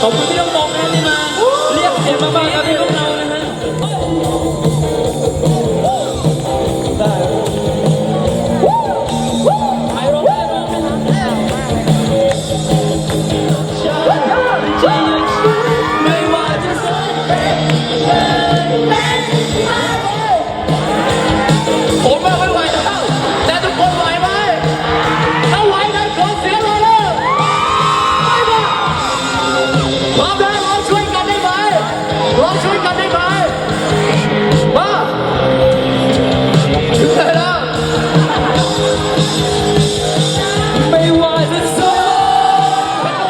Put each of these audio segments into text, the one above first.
ผมไม่ต้องมองนะที่มา เรียกเสียงมาบ้างครับพี่พวกเรานะฮะ พร้อมแล้ร้องช่วยกันได้ไหมร้องช่วยกันได้ไหมมาถึงแล้ว ไม่ไม่พร้อม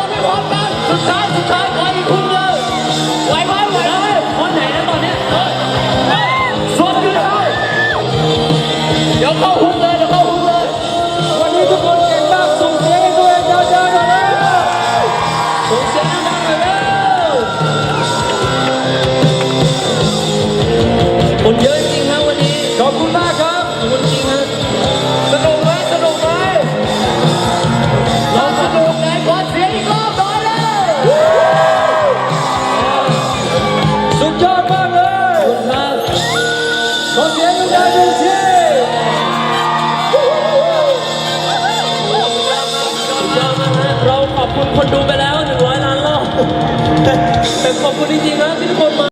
ไม่พร้มกันสุดท้ายสุดท้าย คุณคนดูไปแล้ว100ล้านรอบแต่ขอบคุณจริงๆนะที่ทุกคน